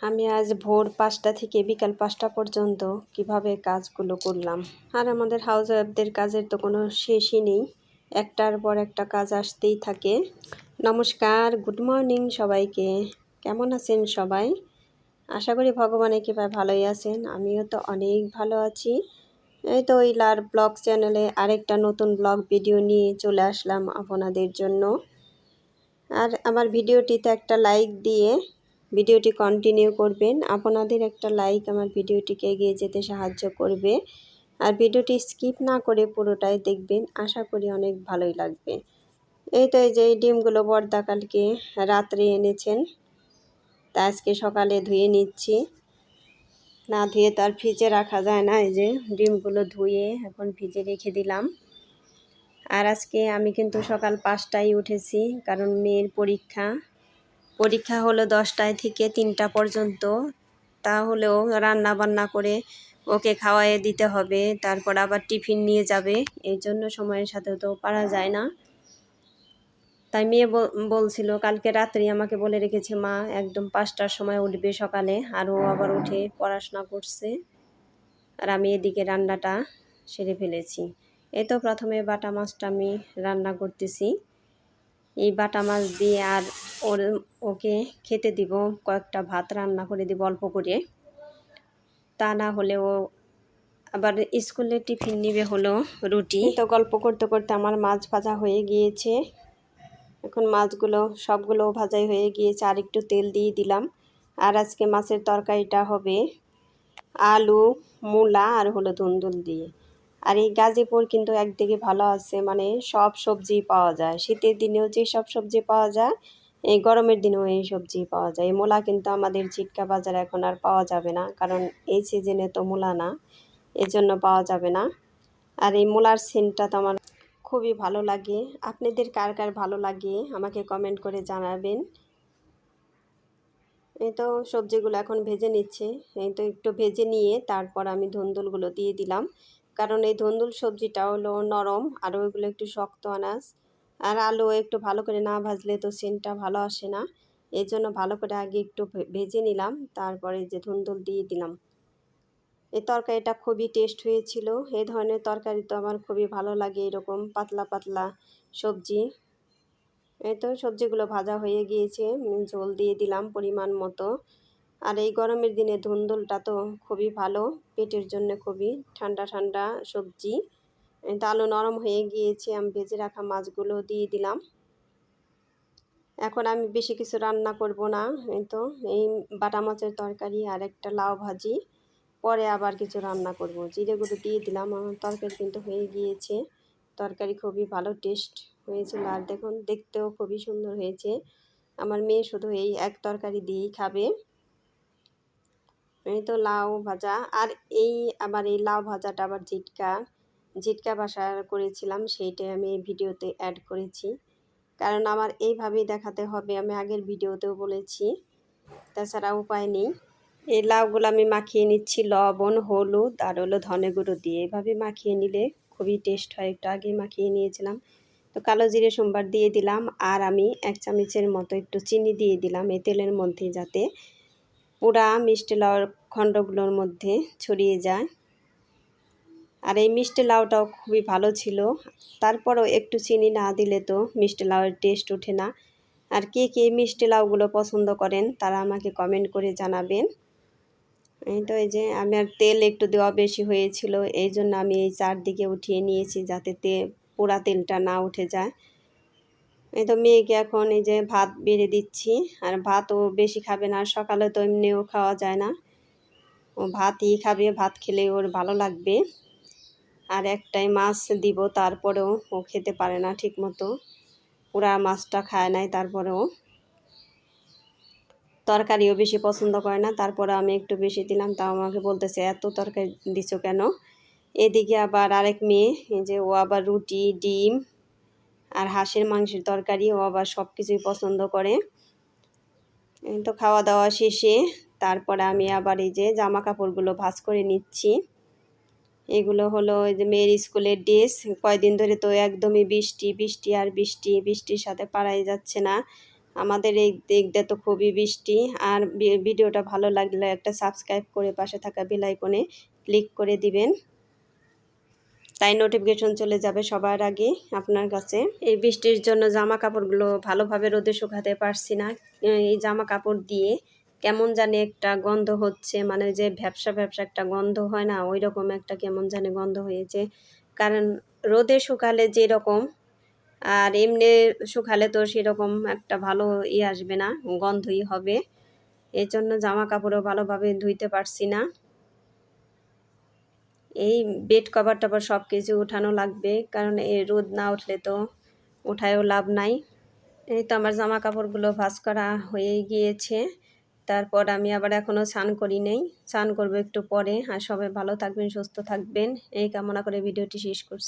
আমি আজ ভোর পাঁচটা থেকে বিকাল পাঁচটা পর্যন্ত কীভাবে কাজগুলো করলাম। আর আমাদের হাউস ওয়াইফদের কাজের তো কোনো শেষই নেই। একটার পর একটা কাজ আসতেই থাকে। নমস্কার গুড মর্নিং সবাইকে। কেমন আছেন সবাই? আশা করি ভগবানের কৃপায় ভালোই আছেন। আমিও তো অনেক ভালো আছি। এই তো ইলার ব্লগ চ্যানেলে আরেকটা নতুন ব্লগ ভিডিও নিয়ে চলে আসলাম আপনাদের জন্য। আর আমার ভিডিওটিতে একটা লাইক দিয়ে ভিডিওটি কন্টিনিউ করবেন। আপনাদের একটা লাইক আমার ভিডিওটিকে এগিয়ে যেতে সাহায্য করবে। আর ভিডিওটি স্কিপ না করে পুরোটাই দেখবেন। আশা করি অনেক ভালোই লাগবে। এই তো এই যে ডিমগুলো বর্দাকালকে রাত্রে এনেছেন। তা আজকে সকালে ধুয়ে নিচ্ছি। না ধুয়ে তো আর ফ্রিজে রাখা যায় না। এই যে ডিমগুলো ধুয়ে এখন ফ্রিজে রেখে দিলাম। আর আজকে আমি কিন্তু সকাল পাঁচটায় উঠেছি, কারণ মেয়ের পরীক্ষা। পরীক্ষা হলো দশটায় থেকে তিনটা পর্যন্ত। তাহলেও রান্না বান্না করে ওকে খাওয়াইয়ে দিতে হবে, তারপর আবার টিফিন নিয়ে যাবে। এই জন্য সময়ের সাথে তো পারা যায় না। তাই মেয়ে বলছিল, কালকে রাত্রি আমাকে বলে রেখেছে মা, একদম পাঁচটার সময় উঠবে সকালে। আর ও আবার উঠে পড়াশোনা করছে। আর আমি এদিকে রান্নাটা সেরে ফেলেছি। এই তো প্রথমে বাটা মাছটা আমি রান্না করতেছি। এই বাটা মাছ দিয়ে আর ওর, ওকে খেতে দিব, কয়েকটা ভাত রান্না করে দিব অল্প করে। তা না হলে ও আবার স্কুলে টিফিন নিবে হলো রুটি। তো গল্প করতে করতে আমার মাছ ভাজা হয়ে গিয়েছে। এখন মাছগুলো, সবগুলো ভাজাই হয়ে গিয়েছে। আর একটু তেল দিয়ে দিলাম। আর আজকে মাছের তরকারিটা হবে আলু, মূলা আর হলো ধুন্দুল দিয়ে। আর এই গাজীপুর কিন্তু একদিকে ভালো আছে মানে সব সবজি পাওয়া যায়। শীতের দিনেও যে সব সবজি পাওয়া যায়, এই গরমের দিনেও এই সবজি পাওয়া যায়। এই মূলা কিন্তু আমাদের চিটকা বাজারে এখন আর পাওয়া যাবে না, কারণ এই সিজনে তো মূলা না এই জন্য পাওয়া যাবে না। আর এই মূলার সিনটা তো আমার খুবই ভালো লাগে। আপনাদের কার কার ভালো লাগে, আমাকে কমেন্ট করে জানাবেন। এই তো সবজিগুলো এখন ভেজে নিচ্ছে, এই তো একটু ভেজে নিয়ে তারপর আমি ধুন্দুলগুলো দিয়ে দিলাম। কারণ এই ধুন্দুল সবজিটা হলো নরম আর ওইগুলো একটু শক্ত আনাজ। আর আলু একটু ভালো করে না ভাজলে তো সেন্টটা ভালো আসে না। এই জন্য ভালো করে আগে একটু ভেজে নিলাম, তারপরে যে ধুন্দুল দিয়ে দিলাম। এই তরকারিটা খুবই টেস্ট হয়েছিল। এই ধরনের তরকারি তো আমার খুবই ভালো লাগে, এরকম পাতলা পাতলা সবজি। এই তো সবজিগুলো ভাজা হয়ে গিয়েছে ঝোল দিয়ে দিলাম পরিমাণ মতো। আর এই গরমের দিনে ধুন্দুলটা তো খুবই ভালো, পেটের জন্য খুবই ঠান্ডা ঠান্ডা সবজি। আলু নরম হয়ে গিয়েছে, আমি ভেজে রাখা মাছগুলো দিয়ে দিলাম। এখন আমি বেশি কিছু রান্না করব না তো, এই বাটা মাছের তরকারি আর একটা লাউ ভাজি। পরে আবার কিছু রান্না করব। জিরে গুঁড়ো দিয়ে দিলাম, আমার তরকারি কিন্তু হয়ে গিয়েছে। তরকারি খুবই ভালো, টেস্ট হয়েছিল আর দেখুন, দেখতেও খুবই সুন্দর হয়েছে। আমার মেয়ে শুধু এই এক তরকারি দিয়েই খাবে। এই তো লাউ ভাজা। আর এই আবার এই লাউ ভাজাটা আবার জিটকা জিটকা বাসা করেছিলাম সেইটাই আমি ভিডিওতে অ্যাড করেছি। কারণ আমার এইভাবেই দেখাতে হবে, আমি আগের ভিডিওতেও বলেছি। তাছাড়া উপায় নেই। এই লাউগুলো আমি মাখিয়ে নিচ্ছি, লবণ, হলুদ আর হলো ধনে গুঁড়ো দিয়ে। এভাবে মাখিয়ে নিলে খুবই টেস্ট হয়, একটু আগে মাখিয়ে নিয়েছিলাম। তো কালো জিরে সোমবার দিয়ে দিলাম আর আমি এক চামচের মতো একটু চিনি দিয়ে দিলাম এই তেলের মধ্যে যাতে পুরা মিষ্টি লাউর খণ্ডগুলোর মধ্যে ছড়িয়ে যায়। আর এই মিষ্টি লাউটাও খুবই ভালো ছিল। তারপরও একটু চিনি না দিলে তো মিষ্টি লাউয়ের টেস্ট ওঠে না। আর কে কে মিষ্টি লাউগুলো পছন্দ করেন তারা আমাকে কমেন্ট করে জানাবেন। এই তো এই যে আমার তেল একটু দেওয়া বেশি হয়েছিল, এই জন্য আমি এই চারদিকে উঠিয়ে নিয়েছি যাতে তে, পোড়া তেলটা না উঠে যায়। এই তো মেয়েকে এখন এই যে ভাত বেড়ে দিচ্ছি, আর ভাতও বেশি খাবে না, সকালে তো এমনিও খাওয়া যায় না। ও ভাতই খাবে, ভাত খেলে ওর ভালো লাগবে। আর একটাই মাছ দিব, তারপরেও ও খেতে পারে না ঠিক মতো পুরা মাছটা খায় নাই, তারপরেও। তরকারিও বেশি পছন্দ করে না, তারপরে আমি একটু বেশি দিলাম, তাও আমাকে বলতেছে, এত তরকারি দিছ কেন? এদিকে আবার আরেক মেয়ে যে ও আবার রুটি, ডিম আর হাঁসের মাংসের তরকারি ও আবার সব কিছুই পছন্দ করে। তো খাওয়া দাওয়া শেষে, তারপরে আমি আবার এই যে জামা কাপড়গুলো ভাজ করে নিচ্ছি। এগুলো হলো ওই যে মেয়ের স্কুলের ড্রেস, কয়দিন ধরে তো একদমই বৃষ্টি বৃষ্টি আর বৃষ্টি, বৃষ্টির সাথে পাড়াই যাচ্ছে না। আমাদের এই দিয়ে তো খুবই বৃষ্টি, আর ভিডিওটা ভালো লাগলে একটা সাবস্ক্রাইব করে পাশে থাকা বেল আইকনে ক্লিক করে দিবেন। তাই নোটিফিকেশন চলে যাবে সবার আগে আপনার কাছে। এই বৃষ্টির জন্য জামা কাপড়গুলো ভালোভাবে রোদে শুকাতে পারছি না। এই জামা কাপড় দিয়ে কেমন জানি একটা গন্ধ হচ্ছে মানে যে ভ্যাবসা ভ্যাবসা একটা গন্ধ হয় না ওই রকম একটা কেমন জানি গন্ধ হয়েছে। কারণ রোদে শুকালে যেরকম, আর এমনি শুকালে তো সেরকম একটা ভালো ই আসবে না, গন্ধই হবে। এই জন্য জামা কাপড়ও ভালোভাবে ধুইতে পারছি না। এই বেড কভার টভার সব কিছু উঠানো লাগবে, কারণ এই রোদ না উঠলে তো উঠায়ও লাভ নাই। এই তো আমার জামা কাপড়গুলো ভাস করা হয়ে গিয়েছে। তারপর আমি আবার এখনও স্নান করি নেই। স্নান করব একটু পরে। আর সবাই ভালো থাকবেন, সুস্থ থাকবেন। এই কামনা করে ভিডিওটি শেষ করছি।